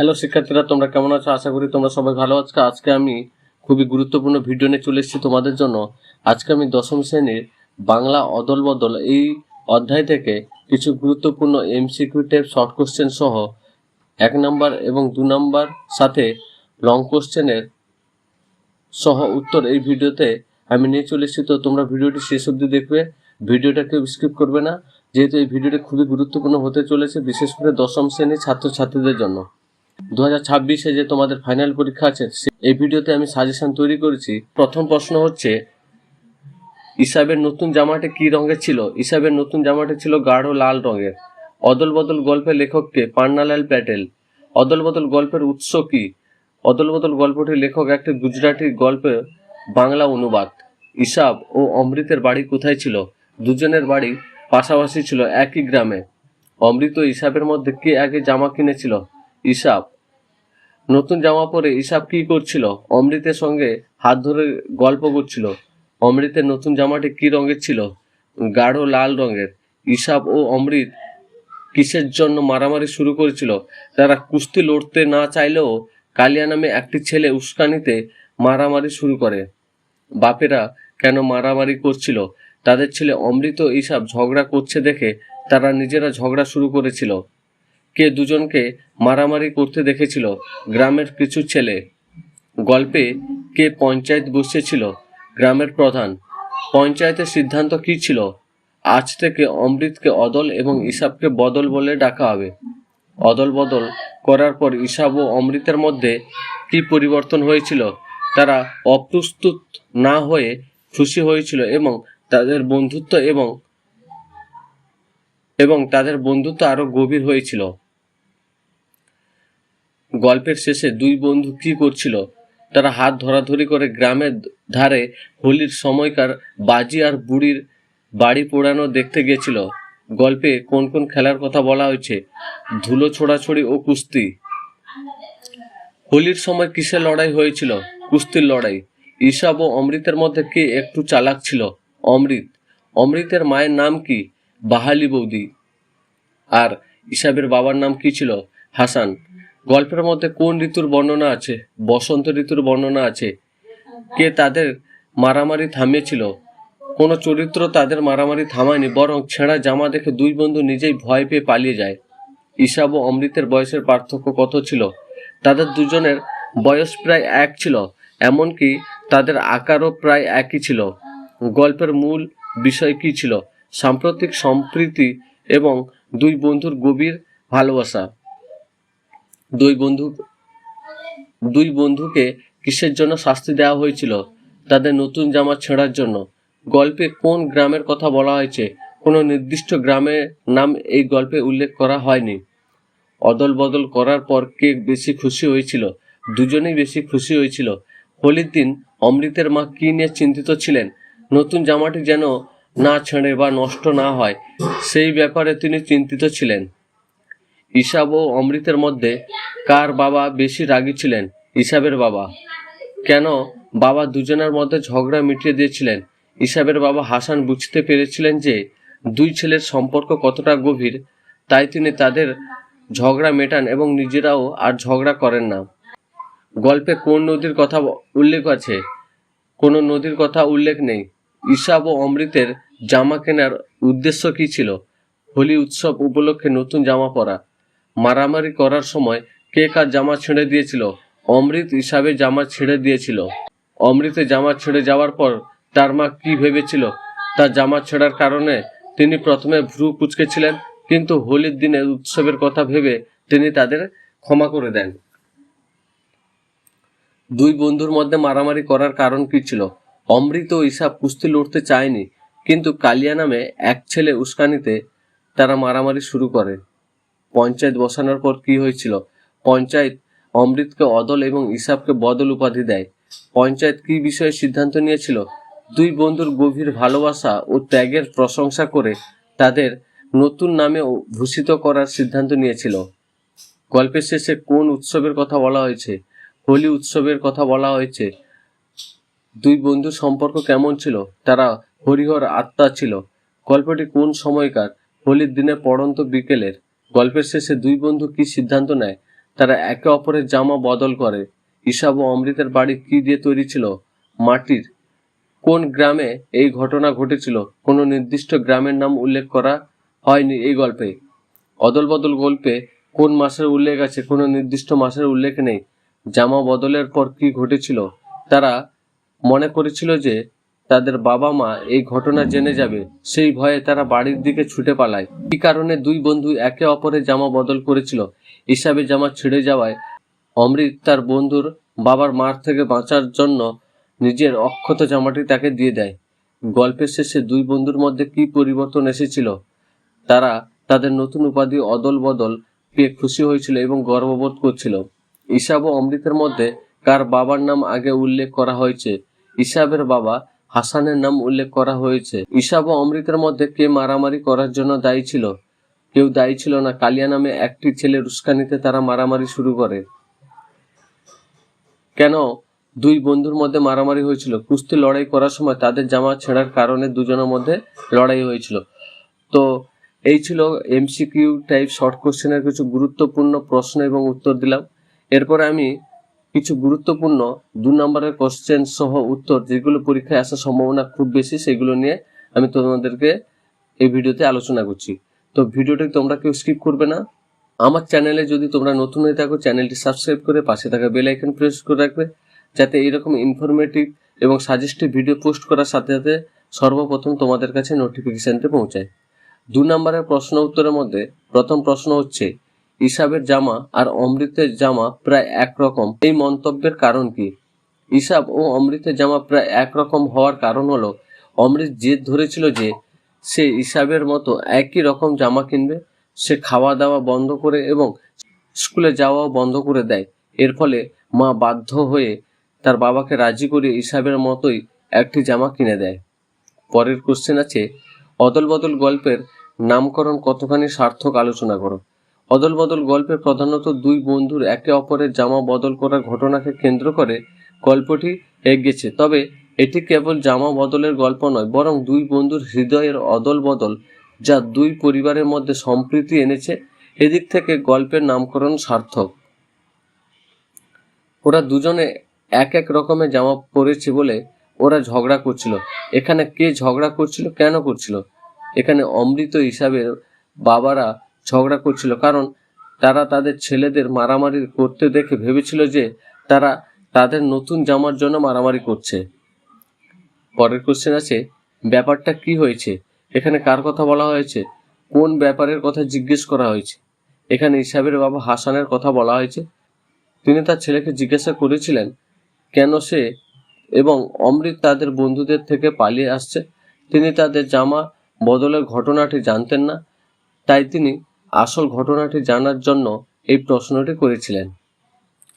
Hello শিক্ষার্থীরা, তোমরা কেমন আছো? আশা করি তোমরা সবাই ভালো আছো। আজকে আমি খুবই গুরুত্বপূর্ণ ভিডিও নিয়ে চলে এসেছি তোমাদের জন্য। আজকে আমি দশম শ্রেণির বাংলা অদল বদল এই অধ্যায় থেকে কিছু গুরুত্বপূর্ণ এমসিকিউ টাইপ শর্ট কোশ্চেন সহ এক নাম্বার এবং দু নাম্বার সাথে লং কোশ্চেনের সহ উত্তর এই ভিডিওতে আমি নিয়ে চলে এসেছি। তো তোমরা ভিডিওটি শেষ অবধি দেখবে। ভিডিওটা কেউ স্কিপ করবে না। যেহেতু এই ভিডিওটি খুবই গুরুত্বপূর্ণ হতে চলেছে, বিশেষ করে দশম শ্রেণির ছাত্রছাত্রীদের জন্য। দু ছাব্বিশে যে তোমাদের ফাইনাল পরীক্ষা আছে এই ভিডিওতে আমি সাজেশন তৈরি করেছি। প্রথম প্রশ্ন হচ্ছে ইসাবের নতুন জামাটি কি রঙের ছিল? ইসাবের নতুন জামাটি ছিল গাঢ় লাল রঙের। অদল বদল গল্পের লেখককে পান্নালাল প্যাটেল। অদল বদল গল্পের উৎস কি? অদল বদল গল্পটির লেখক একটি গুজরাটি গল্পের বাংলা অনুবাদ। ইসাব ও অমৃতের বাড়ি কোথায় ছিল? দুজনের বাড়ি পাশাপাশি ছিল একই গ্রামে। অমৃত ইসাবের মধ্যে কে আগে জামা কিনেছিল? ইসাব নতুন জামা পরে ইসাব কি করছিল? অমৃতের সঙ্গে হাত ধরে গল্প করছিল। অমৃতের নতুন জামাটি কি রঙের ছিল? গাঢ় লাল রঙের। ইসাব ও অমৃত কিসের জন্য মারামারি শুরু করেছিল? তারা কুস্তি লড়তে না চাইলেও কালিয়া নামে একটি ছেলে উস্কানিতে মারামারি শুরু করে। বাপেরা কেন মারামারি করছিল? তাদের ছেলে অমৃত ইসাব ঝগড়া করছে দেখে তারা নিজেরা ঝগড়া শুরু করেছিল। কে দুজনকে মারামারি করতে দেখেছিল গ্রামের কিছু ছেলে। গল্পে কে পঞ্চায়েত বসেছিল গ্রামের প্রধান। পঞ্চায়েতের সিদ্ধান্ত কি ছিল? আজ থেকে অমৃতকে অদল এবং ইসাবকে বদল বলে ডাকা হবে। অদল বদল করার পর ইসাব ও অমৃতের মধ্যে কি পরিবর্তন হয়েছিল? তারা অপ্রস্তুত না হয়ে খুশি হয়েছিল এবং তাদের বন্ধুত্ব এবং এবং তাদের বন্ধুত্ব আরও গভীর হয়েছিল। গল্পের শেষে দুই বন্ধু কি করছিল, তারা হাত ধরাধরি করে গ্রামের ধারে হোলির সময়কার বাজি আর বুড়ির বাড়ি পোড়ানো দেখতে গিয়েছিল গল্পে কোন কোন খেলার কথা বলা হয়েছে, ধুলো ছোড়াছড়ি ও কুস্তি। হোলির সময় কিসের লড়াই হয়েছিল, কুস্তির লড়াই। ঈশাব ও অমৃতের মধ্যে কে একটু চালাক ছিল? অমৃত। অমৃতের মায়ের নাম কি? বাহালি বৌদি। আর ইসাবের বাবার নাম কি ছিল? হাসান। গল্পের মধ্যে কোন ঋতুর বর্ণনা আছে? বসন্ত ঋতুর বর্ণনা আছে। কে তাদের মারামারি থামিয়েছিল? কোনো চরিত্র তাদের মারামারি থামায়নি, বরং ছেঁড়া জামা দেখে দুই বন্ধু নিজেই ভয় পেয়ে পালিয়ে যায়। ইসাব ও অমৃতের বয়সের পার্থক্য কত ছিল? তাদের দুজনের বয়স প্রায় এক ছিল, এমনকি তাদের আকারও প্রায় একই ছিল। গল্পের মূল বিষয় কি ছিল? সাম্প্রতিক সম্প্রীতি এবং দুই বন্ধুর গভীর ভালোবাসা। দুই বন্ধু, দুই বন্ধুকে কিসের জন্য শাস্তি দেওয়া হয়েছিল? তাদের নতুন জামা ছেঁড়ার জন্য। গল্পে কোন গ্রামের কথা বলা হয়েছে? কোনো নির্দিষ্ট গ্রামের নাম এই গল্পে উল্লেখ করা হয়নি। অদল বদল করার পর কে বেশি খুশি হয়েছিল? দুজনেই বেশি খুশি হয়েছিল। হোলির দিন অমৃতের মা কি নিয়ে চিন্তিত ছিলেন? নতুন জামাটি যেন না ছেঁড়ে বা নষ্ট না হয়, সেই ব্যাপারে তিনি চিন্তিত ছিলেন। ইসাব ও অমৃতের মধ্যে কার বাবা বেশি রাগী ছিলেন? ইসাবের বাবা। কেন? বাবা দুজনের মধ্যে ঝগড়া মিটিয়ে দিয়েছিলেন। ইসাবের বাবা হাসান বুঝতে পেরেছিলেন যে দুই ছেলের সম্পর্ক কতটা গভীর, তাই তিনি তাদের ঝগড়া মেটান এবং নিজেরাও আর ঝগড়া করেন না। গল্পে কোন নদীর কথা উল্লেখ আছে? কোনো নদীর কথা উল্লেখ নেই। ইসাব ও অমৃতের জামা কেনার উদ্দেশ্য কি ছিল? হোলি উৎসব উপলক্ষে নতুন জামা পরা, মারামারি করার সময় কে কার জামা ছেড়ে দিয়েছিল? অমৃত হিসাবে জামা ছেড়ে দিয়েছিল। অমৃতে জামা ছেড়ে যাওয়ার পর তার মা কি ভেবেছিল? তার জামা ছেঁড়ার কারণে তিনি প্রথমে ভ্রু কুচকেছিলেন, কিন্তু হোলির দিনে উৎসবের কথা ভেবে তিনি তাদের ক্ষমা করে দেন। দুই বন্ধুর মধ্যে মারামারি করার কারণ কি ছিল? অমৃত ইসাব কুস্তি লড়তে চায়নি, কিন্তু কালিয়া নামে এক ছেলে উস্কানিতে তারা মারামারি শুরু করে। পঞ্চায়েত বসানোর পর কি হয়েছিল? পঞ্চায়েত অমৃতকে অদল এবং ইসাবকে বদল উপাধি দেয়। পঞ্চায়েত কি বিষয়ে সিদ্ধান্ত নিয়েছিল? দুই বন্ধুর গভীর ভালোবাসা ও ত্যাগের প্রশংসা করে তাদের নতুন নামে ভূষিত করার সিদ্ধান্ত নিয়েছিল। গল্পের শেষে কোন উৎসবের কথা বলা হয়েছে? হোলি উৎসবের কথা বলা হয়েছে। দুই বন্ধুর সম্পর্ক কেমন ছিল? তারা হরিহর আত্মা ছিল। গল্পটি কোন সময়কার? হোলির দিনে পড়ন্ত বিকেলের। গল্পের শেষে দুই বন্ধু কি সিদ্ধান্ত নেয়? তারা একে অপরের জামা বদল করে। ঈশাব ও অমৃতের বাড়ি কি দিয়ে তৈরি ছিল? মাটির। কোন গ্রামে এই ঘটনা ঘটেছিল? কোনো নির্দিষ্ট গ্রামের নাম উল্লেখ করা হয়নি এই গল্পে। অদল বদল গল্পে কোন মাসের উল্লেখ আছে? কোনো নির্দিষ্ট মাসের উল্লেখ নেই। জামা বদলের পর কি ঘটেছিল? তারা মনে করেছিল যে তাদের বাবা মা এই ঘটনা জেনে যাবে, সেই ভয়ে তারা বাড়ির দিকে ছুটে পালায়। কি কারণে দুই বন্ধু একে অপরের জামা বদল করেছিল। হিসাবে জামা ছিঁড়ে যাওয়ায় অমৃত তার বন্ধুর বাবার মার থেকে বাঁচার জন্য নিজের অক্ষত জামাটি তাকে দিয়ে দেয়। গল্পের শেষে দুই বন্ধুর মধ্যে কি পরিবর্তন এসেছিল? তারা তাদের নতুন উপাধি অদল বদল পেয়ে খুশি হয়েছিল এবং গর্ববোধ করছিল। ইসাব ও অমৃতের মধ্যে কার বাবার নাম আগে উল্লেখ করা হয়েছে? ইসাবের বাবা হাসানের নাম উল্লেখ করা হয়েছে। ইসাব ও অমৃতের মধ্যে কে মারামারি করার জন্য দায়ী ছিল? কেউ দায়ী ছিল না। কালিয়া নামে একটি ছেলে রুস্কানিতে তারা মারামারি শুরু করে। কেন? দুই বন্ধুর মধ্যে মারামারি হয়েছিল। কুস্তি লড়াই করার সময় তাদের জামা ছেঁড়ার কারণে দুজনের মধ্যে লড়াই হয়েছিল। তো এই ছিল এমসিকিউ টাইপ শর্ট কোশ্চেনের কিছু গুরুত্বপূর্ণ প্রশ্ন এবং উত্তর দিলাম। এরপরে আমি কিছু গুরুত্বপূর্ণ দু নম্বরের কোশ্চেন সহ উত্তর যেগুলো পরীক্ষায় আসার সম্ভাবনা খুব বেশি, সেগুলো নিয়ে আমি তোমাদেরকে এই ভিডিওতে আলোচনা করছি। তো ভিডিওটি তোমরা কেউ স্কিপ করবে না। আমার চ্যানেলে যদি তোমরা নতুন হয়ে থাকো চ্যানেলটি সাবস্ক্রাইব করে পাশে থাকা বেল আইকন প্রেস করে রাখবে, যাতে এইরকম ইনফরমেটিভ এবং সাজেস্টিভ ভিডিও পোস্ট করার সাথে সাথে সর্বপ্রথম তোমাদের কাছে নোটিফিকেশনটি পৌঁছায়। দু নম্বরের প্রশ্ন উত্তরের মধ্যে প্রথম প্রশ্ন হচ্ছে ইসাবের জামা আর অমৃতের জামা প্রায় একরকম। এই মন্তব্যের কারণ কি? ইসাব ও অমৃতের জামা প্রায় একরকম হওয়ার কারণ হলো, অমৃত জেদ ধরেছিল যে সে ইসাবের মতো একই রকম জামা কিনবে, সে খাওয়া দাওয়া বন্ধ করে এবং স্কুলে যাওয়াও বন্ধ করে দেয়। এর ফলে মা বাধ্য হয়ে তার বাবাকে রাজি করে ইসাবের মতোই একটি জামা কিনে দেয়। পরের কোশ্চেন আছে অদল বদল গল্পের নামকরণ কতখানি সার্থক আলোচনা করো। অদল বদল গল্পে প্রধানত দুই বন্ধুর একে অপরের জামা বদল করার ঘটনাকে কেন্দ্র করে গল্পটি এগিয়েছে। তবে এটি কেবল জামা বদলের গল্প নয়, বরং দুই বন্ধুর হৃদয়ের অদল বদল যা দুই পরিবারের মধ্যে সম্প্রীতি এনেছে, এদিক থেকে গল্পের নামকরণ সার্থক। ওরা দুজনে এক এক রকমের জামা পরেছে বলে ওরা ঝগড়া করছিল। এখানে কে ঝগড়া করছিল, কেন করছিল? এখানে অমৃত হিসাবে বাবারা ঝগড়া করছিল। কারণ তারা তাদের ছেলেদের মারামারি করতে দেখে ভেবেছিল যে তারা তাদের নতুন জামার জন্য মারামারি করছে। পরের কোশ্চেন আছে, ব্যাপারটা কি হয়েছে? এখানে কার কথা বলা হয়েছে? কোন ব্যাপারের কথা জিজ্ঞেস করা হয়েছে? এখানে ইসাবের বাবা হাসানের কথা বলা হয়েছে। তিনি তার ছেলেকে জিজ্ঞাসা করেছিলেন, কেন সে এবং অমৃত তাদের বন্ধুদের থেকে পালিয়ে আসছে? তিনি তাদের জামা বদলের ঘটনাটি জানতেন না। তাই তিনি আসল ঘটনাটি জানার জন্য এই প্রশ্নটি করেছিলেন।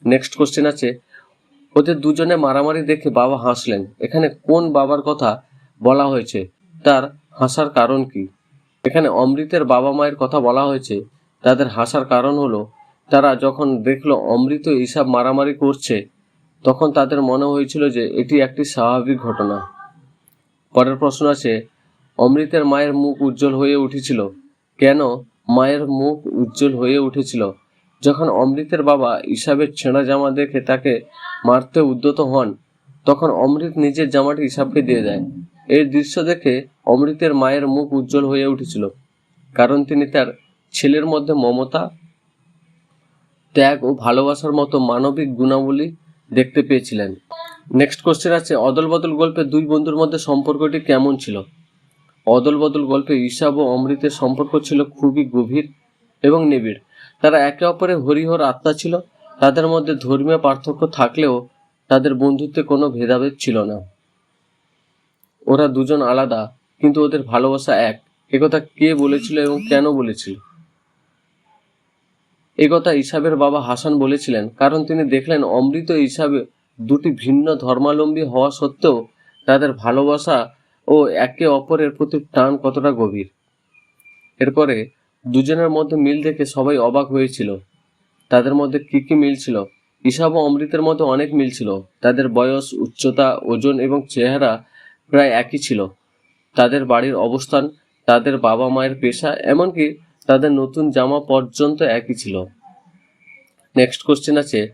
নেক্সট কোশ্চেন আছে, ওদের দুজনে মারামারি দেখে বাবা হাসলেন। এখানে কোন বাবার কথা বলা হয়েছে? তার হাসার কারণ কি? এখানে অমৃতের বাবা মায়ের কথা বলা হয়েছে। তাদের হাসার কারণ হলো, তারা যখন দেখল অমৃত এইসব মারামারি করছে, তখন তাদের মনে হয়েছিল যে এটি একটি স্বাভাবিক ঘটনা। পরের প্রশ্ন আছে, অমৃতের মায়ের মুখ উজ্জ্বল হয়ে উঠেছিল। কেন? মায়ের মুখ উজ্জ্বল হয়ে উঠেছিল। যখন অমৃতের বাবা ইসাবের ছেঁড়া জামা দেখে তাকে মারতে উদ্যত হন, তখন অমৃত নিজের জামাটি ইসাবকে দিয়ে দেয়। এই দৃশ্য দেখে অমৃতের মায়ের মুখ উজ্জ্বল হয়ে উঠেছিল, কারণ তিনি তার ছেলের মধ্যে মমতা, ত্যাগ ও ভালোবাসার মতো মানবিক গুণাবলী দেখতে পেয়েছিলেন। নেক্সট কোশ্চেন আছে অদল বদল গল্পে দুই বন্ধুর মধ্যে সম্পর্কটি কেমন ছিল? অদল বদল গল্পে ঈশাব ও অমৃতের সম্পর্ক ছিল খুবই গভীর এবং নিবিড়। তারা একে অপরের হরিহর আত্মা ছিল, তাদের মধ্যে ধর্মীয় পার্থক্য থাকলেও তাদের বন্ধুত্বে কোনো ভেদাভেদ ছিল না। ওরা দুজন আলাদা, কিন্তু ওদের ভালোবাসা এক। একথা কে বলেছিল এবং কেন বলেছিল? একথা ইসাবের বাবা হাসান বলেছিলেন, কারণ তিনি দেখলেন অমৃত ইসাবে দুটি ভিন্ন ধর্মাবলম্বী হওয়া সত্ত্বেও তাদের ভালোবাসা ও একে অপরের প্রতি টান কতটা গভীর? এরপরে দুজনের মধ্যে মিল দেখে সবাই অবাক হয়েছিল। তাদের মধ্যে কি কি মিল ছিল? ইসাব ও অমৃতের মধ্যে অনেক মিল ছিল। তাদের বয়স, উচ্চতা, ওজন এবং চেহারা প্রায় একই ছিল। তাদের বাড়ির অবস্থান, তাদের বাবা মায়ের পেশা, এমনকি তাদের নতুন জামা পর্যন্ত একই ছিল। নেক্সট কোশ্চেন আছে,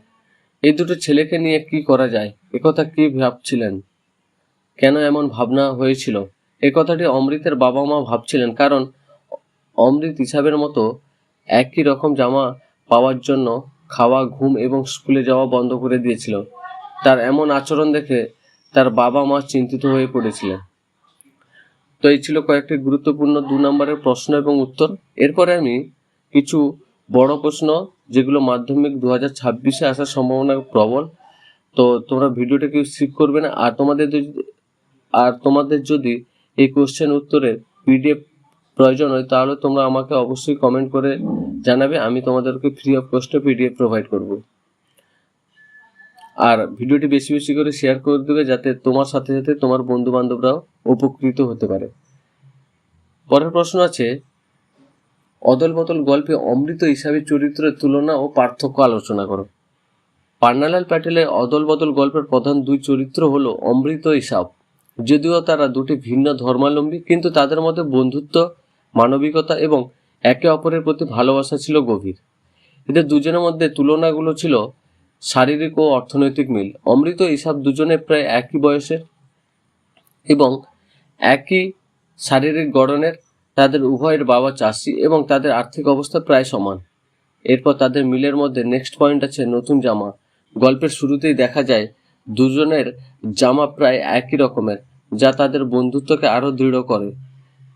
এই দুটো ছেলেকে নিয়ে কি করা যায়? একথা কি ভাবছিলেন? কেন এমন ভাবনা হয়েছিল? এ কথাটি অমৃতের বাবা মা ভাবছিলেন, কারণ অমৃত হিসাবের মতো একই রকম জামা পাওয়ার জন্য খাওয়া, ঘুম এবং স্কুলে যাওয়া বন্ধ করে দিয়েছিল। তার এমন আচরণ দেখে তার বাবা মা চিন্তিত হয়ে পড়েছিলেন। তো এই ছিল কয়েকটি গুরুত্বপূর্ণ দু নম্বরের প্রশ্ন এবং উত্তর। এরপরে আমি কিছু বড় প্রশ্ন, যেগুলো মাধ্যমিক দু হাজার ছাব্বিশে আসার সম্ভাবনা প্রবল। তো তোমরা ভিডিওটা কেউ স্কিপ করবে না। আর তোমাদের আর তোমাদের যদি এই কোশ্চেন উত্তরের পিডিএফ প্রয়োজন হয়, তাহলে তোমরা আমাকে অবশ্যই কমেন্ট করে জানাবে। আমি তোমাদেরকে ফ্রি অফ কস্টে পিডিএফ প্রোভাইড করব। আর ভিডিওটি বেশি বেশি করে শেয়ার করে দেবে যাতে তোমার সাথে সাথে তোমার বন্ধু বান্ধবরাও উপকৃত হতে পারে। পরের প্রশ্ন আছে, অদল বদল গল্পে অমৃত হিসাবে চরিত্রের তুলনা ও পার্থক্য আলোচনা করো। পান্নালাল প্যাটেলের অদল বদল গল্পের প্রধান দুই চরিত্র হলো অমৃত ও ইসাব যদিও তারা দুটি ভিন্ন ধর্মাবলম্বী, কিন্তু তাদের মধ্যে বন্ধুত্ব, মানবিকতা এবং একে অপরের প্রতি ভালোবাসা ছিল গভীর। এদের দুজনের মধ্যে তুলনাগুলো ছিল শারীরিক ও অর্থনৈতিক মিল। অমৃত ইসাব দুজনে প্রায় একই বয়সের এবং একই শারীরিক গড়নের তাদের উভয়ের বাবা চাষি এবং তাদের আর্থিক অবস্থা প্রায় সমান। এরপর তাদের মিলের মধ্যে নেক্সট পয়েন্ট আছে নতুন জামা। গল্পের শুরুতেই দেখা যায়, দুজনের জামা প্রায় একই রকমের। যা তাদের বন্ধুত্বকে আরও দৃঢ় করে।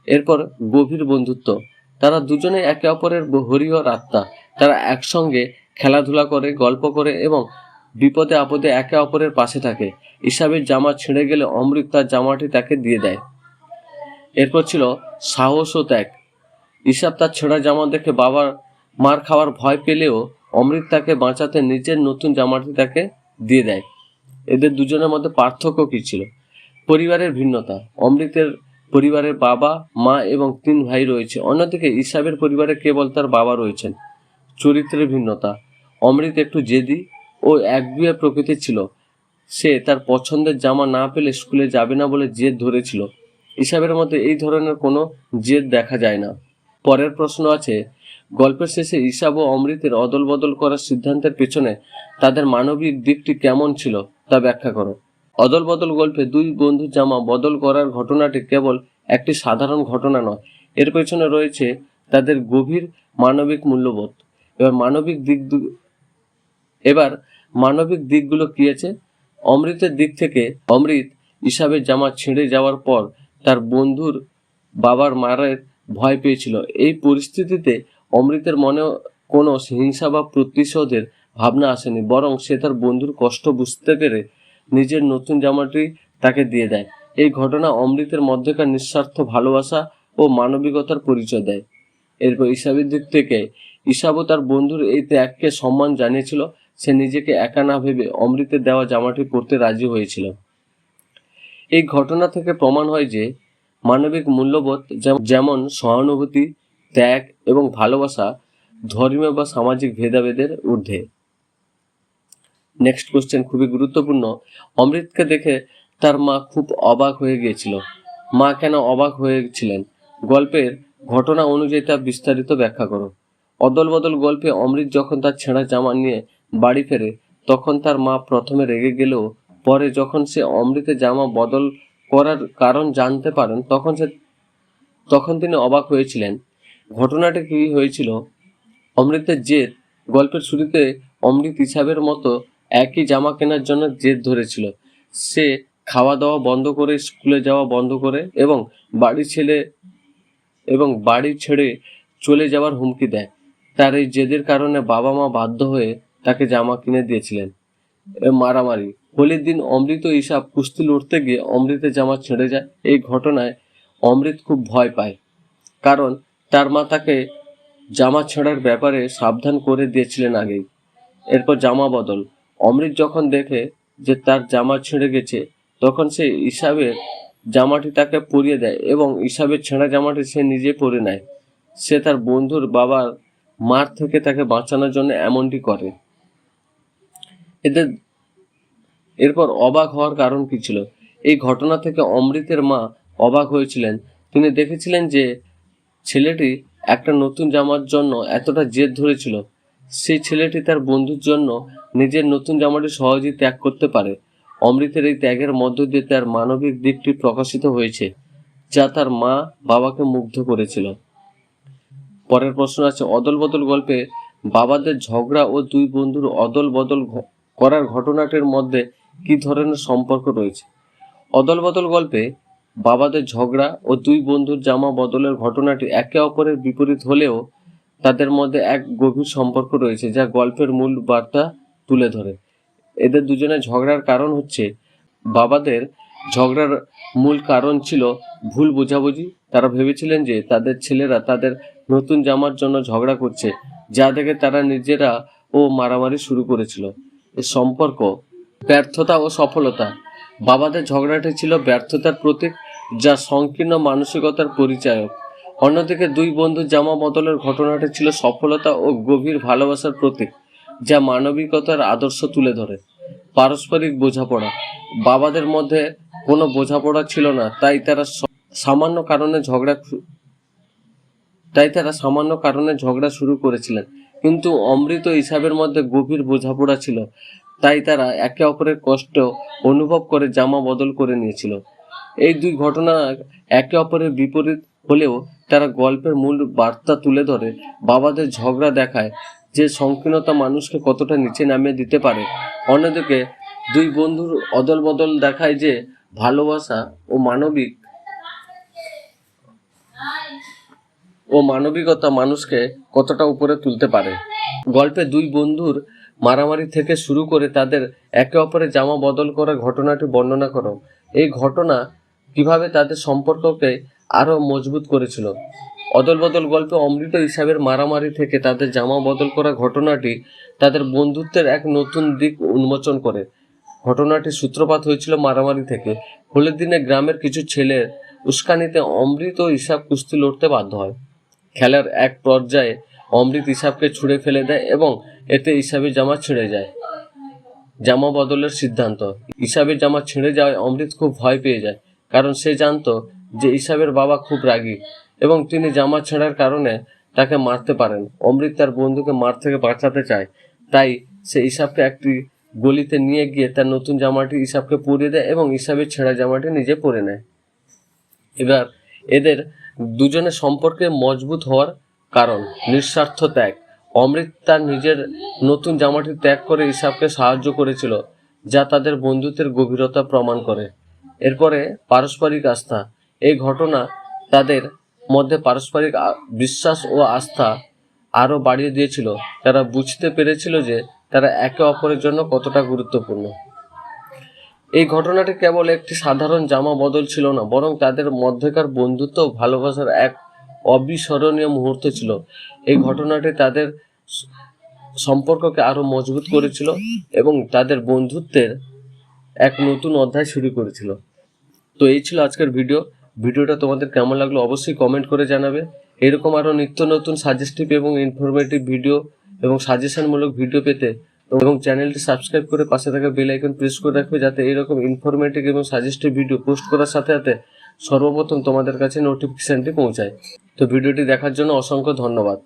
এরপর গভীর বন্ধুত্ব। তারা দুজনে একে অপরের হরিহর আত্মা। তারা একসঙ্গে খেলাধুলা করে, গল্প করে এবং বিপদে আপদে একে অপরের পাশে থাকে। ইসাবের জামা ছিঁড়ে গেলে অমৃত তার জামাটি তাকে দিয়ে দেয়। এরপর ছিল সাহস ও ত্যাগ। ইসাব তার ছেঁড়া জামা দেখে বাবার মার খাওয়ার ভয় পেলেও অমৃত তাকে বাঁচাতে নিজের নতুন জামাটি তাকে দিয়ে দেয়। এদের দুজনের মধ্যে পার্থক্য কী ছিল? পরিবারের ভিন্নতা। অমৃতের পরিবারের বাবা, মা এবং তিন ভাই রয়েছে। অন্যদিকে ইসাবের পরিবারে কেবল তার বাবা রয়েছেন। চরিত্রের ভিন্নতা। অমৃত একটু জেদি ও একগুয়ে প্রকৃতির ছিল। সে তার পছন্দের জামা না পেলে স্কুলে যাবে না বলে জেদ ধরেছিল। ইসাবের মধ্যে এই ধরনের কোনো জেদ দেখা যায় না। পরের প্রশ্ন আছে, গল্পের শেষে ইসাব ও অমৃতের অদল বদল করার সিদ্ধান্তের পেছনে তাদের মানবিক দিকটি কেমন ছিল তা ব্যাখ্যা করো। অদল বদল গল্পে দুই বন্ধুর জামা বদল করার ঘটনাটি কেবল একটি সাধারণ ঘটনা নয়। এর পেছনে রয়েছে তাদের গভীর মানবিক মূল্যবোধ। এবার মানবিক দিক এবার মানবিক দিকগুলো কি আছে? অমৃতের দিক থেকে অমৃত ইসাবের জামা ছিঁড়ে যাওয়ার পর তার বন্ধুর বাবার মারের ভয় পেয়েছিল। এই পরিস্থিতিতে অমৃতের মনে কোনো হিংসা বা প্রতিশোধের ভাবনা আসেনি, বরং সে তার বন্ধুর কষ্ট বুঝতে পেরে নিজের নতুন জামাটি তাকে দিয়ে দেয়। এই ঘটনা অমৃতের মধ্যেকার নিঃস্বার্থ ভালোবাসা ও মানবিকতার পরিচয় দেয়। এরপর ইসাবের দিক থেকে ইসাবও তার বন্ধুর এই ত্যাগকে সম্মান জানিয়েছিল। সে নিজেকে একা না ভেবে অমৃতের দেওয়া জামাটি পরতে রাজি হয়েছিল। এই ঘটনা থেকে প্রমাণ হয় যে মানবিক মূল্যবোধ যেমন সহানুভূতি, ত্যাগ এবং ভালোবাসা ধর্মীয় বা সামাজিক ভেদাভেদের ঊর্ধ্বে। নেক্সট কোশ্চেন খুবই গুরুত্বপূর্ণ। অমৃতকে দেখে তার মা খুব অবাক হয়ে গিয়েছিল। মা কেন অবাক হয়েছিলেন? গল্পের ঘটনা অনুযায়ী তা বিস্তারিত ব্যাখ্যা করো। অদল বদল গল্পে অমৃত যখন তার ছেঁড়া জামা নিয়ে বাড়ি ফেরে, তখন তার মা প্রথমে রেগে গেলেও পরে যখন সে অমৃতের জামা বদল করার কারণ জানতে পারেন, তখন সে তখন তিনি অবাক হয়েছিলেন। ঘটনাটি কি হয়েছিল? অমৃতের জেদ গল্পের শুরুতে অমৃত হিসাবের মতো একই জামা কেনার জন্য জেদ ধরেছিল। সে খাওয়া দাওয়া বন্ধ করে, স্কুলে যাওয়া বন্ধ করে এবং বাড়ি ছেলে এবং বাড়ি ছেড়ে চলে যাওয়ার হুমকি দেয়। তার এই জেদের কারণে বাবা মা বাধ্য হয়ে তাকে জামা কিনে দিয়েছিলেন। মারামারি। হোলির দিন অমৃত ইসাব কুস্তি লড়তে গিয়ে অমৃতের জামা ছেড়ে যায়। এই ঘটনায় অমৃত খুব ভয় পায়। কারণ তার মা তাকে জামা ছেঁড়ার ব্যাপারে সাবধান করে দিয়েছিলেন আগেই। এরপর জামা বদল। অমৃত যখন দেখে যে তার জামা ছিঁড়ে গেছে, তখন সে ইসাবের জামাটি তাকে পরিয়ে দেয় এবং ইসাবের ছেঁড়া জামাটি সে নিজে পরে নেয়। সে তার বন্ধুর বাবার মার থেকে তাকে বাঁচানোর জন্য এমনটি করে। এদের, এরপর অবাক হওয়ার কারণ কি ছিল? এই ঘটনা থেকে অমৃতের মা অবাক হয়েছিলেন। তিনি দেখেছিলেন যে ছেলেটি একটা নতুন জামার জন্য এতটা জেদ ধরেছিল। সেই ছেলেটি তার বন্ধুর জন্য নিজের নতুন জামাটি সহজেই ত্যাগ করতে পারে। অমৃতের এই ত্যাগের মধ্য দিয়ে তার মানবিক দিকটি প্রকাশিত হয়েছে, যা তার মা বাবাকে মুগ্ধ করেছিল। পরের প্রশ্ন আছে অদল বদল গল্পে বাবাদের ঝগড়া ও দুই বন্ধুর অদল বদল করার ঘটনাটির মধ্যে কি ধরনের সম্পর্ক রয়েছে? অদল বদল গল্পে বাবাদের ঝগড়া ও দুই বন্ধুর জামা বদলের ঘটনাটি একে অপরের বিপরীত হলেও তাদের মধ্যে এক গভীর সম্পর্ক রয়েছে যা গল্পের মূল বার্তা তুলে ধরে। এদের দুজনের ঝগড়ার কারণ হচ্ছে, বাবাদের ঝগড়ার মূল কারণ ছিল ভুল বোঝাবুঝি। তারা ভেবেছিলেন যে তাদের ছেলেরা তাদের নতুন জামার জন্য ঝগড়া করছে, যা দেখে তারা নিজেরা ও মারামারি শুরু করেছিল। এ সম্পর্ক, ব্যর্থতা ও সফলতা। বাবাদের ঝগড়াটি ছিল ব্যর্থতার প্রতীক, যা সংকীর্ণ মানসিকতার পরিচায়ক। অন্যদিকে দুই বন্ধুর জামা বদলের ঘটনাটি ছিল সফলতা ও গভীর ভালোবাসার প্রতীক, যা মানবিকতার আদর্শ তুলে ধরে। পারস্পরিক বোঝাপড়া। বাবাদের মধ্যে কোনো বোঝাপড়া ছিল না, তাই তারা সামান্য কারণে ঝগড়া তাই তারা সামান্য কারণে ঝগড়া শুরু করেছিলেন। কিন্তু অমৃত হিসাবের মধ্যে গভীর বোঝাপড়া ছিল, তাই তারা একে অপরের কষ্ট অনুভব করে জামা বদল করে নিয়েছিল। এই দুই ঘটনা একে অপরের বিপরীত হলেও তারা গল্পের মূল বার্তা তুলে ধরে, বাবাদের ঝগড়া দেখায় যে সংকীর্ণতা মানুষকে কতটা নিচে নামিয়ে দিতে পারে। অন্যদিকে দুই বন্ধুর অদল বদল দেখায় যে ভালোবাসা ও মানবিক ও মানবিকতা মানুষকে কতটা উপরে তুলতে পারে। গল্পে দুই বন্ধুর মারামারি থেকে শুরু করে তাদের একে অপরের জামা বদল করা ঘটনাটি বর্ণনা করো। এই ঘটনা কীভাবে তাদের সম্পর্ককে আরও মজবুত করেছিল। অদল বদল গল্পে অমৃত হিসাবের মারামারি থেকে তাদের জামা বদল করা ঘটনাটি তাদের বন্ধুত্বের এক নতুন দিক উন্মোচন করে। ঘটনাটি সূত্রপাত হয়েছিল মারামারি থেকে। হোলির দিনে গ্রামের কিছু ছেলের উস্কানিতে অমৃত হিসাব কুস্তি লড়তে বাধ্য হয়। খেলার এক পর্যায়ে অমৃত হিসাবকে ছুঁড়ে ফেলে দেয় এবং এতে হিসাবে জামা ছিঁড়ে যায়। জামা বদলের সিদ্ধান্ত। হিসাবে জামা ছিঁড়ে যাওয়ায় অমৃত খুব ভয় পেয়ে যায়। কারণ সে জানতো যে হিসাবের বাবা খুব রাগী এবং তিনি জামা ছেঁড়ার কারণে তাকে মারতে পারেন। অমৃত তার বন্ধুকে মার থেকে বাঁচাতে চায়। তাই সে ইসাবকে একটি গলিতে নিয়ে গিয়ে তার নতুন জামাটি ইসাবকে পরিয়ে দেয় এবং ইসাবের ছেঁড়া জামাটি নিজে পরে নেয়। এবার এদের দুজনের সম্পর্কে মজবুত হওয়ার কারণ নিঃস্বার্থ ত্যাগ। অমৃত তার নিজের নতুন জামাটি ত্যাগ করে ইসাবকে সাহায্য করেছিল, যা তাদের বন্ধুত্বের গভীরতা প্রমাণ করে। এরপরে পারস্পরিক আস্থা। এই ঘটনা তাদের মধ্যে পারস্পরিক বিশ্বাস ও আস্থা আরও বাড়িয়ে দিয়েছিল। তারা বুঝতে পেরেছিল যে তারা একে অপরের জন্য কতটা গুরুত্বপূর্ণ। এই ঘটনাটি কেবল একটি সাধারণ জামা বদল ছিল না, বরং তাদের মধ্যেকার বন্ধুত্ব ভালোবাসার এক অবিস্মরণীয় মুহূর্ত ছিল। এই ঘটনাটি তাদের সম্পর্ককে আরও মজবুত করেছিল এবং তাদের বন্ধুত্বের এক নতুন অধ্যায় শুরু করেছিল। তো এই ছিল আজকের ভিডিও ভিডিওটা তোমাদের কেমন লাগল অবশ্যই কমেন্ট করে জানাবে। এরকম আরও নিত্য নতুন সাজেস্টিভ এবং ইনফরমেটিভ ভিডিও এবং সাজেশনমূলক ভিডিও পেতে এবং চ্যানেলটি সাবস্ক্রাইব করে পাশে থাকা বেল আইকন প্রেস করে রাখবে যাতে এরকম ইনফরমেটিভ এবং সাজেস্টিভ ভিডিও পোস্ট করার সাথে সাথে সর্বপ্রথম তোমাদের কাছে নোটিফিকেশনটি পৌঁছায়। তো ভিডিওটি দেখার জন্য অসংখ্য ধন্যবাদ।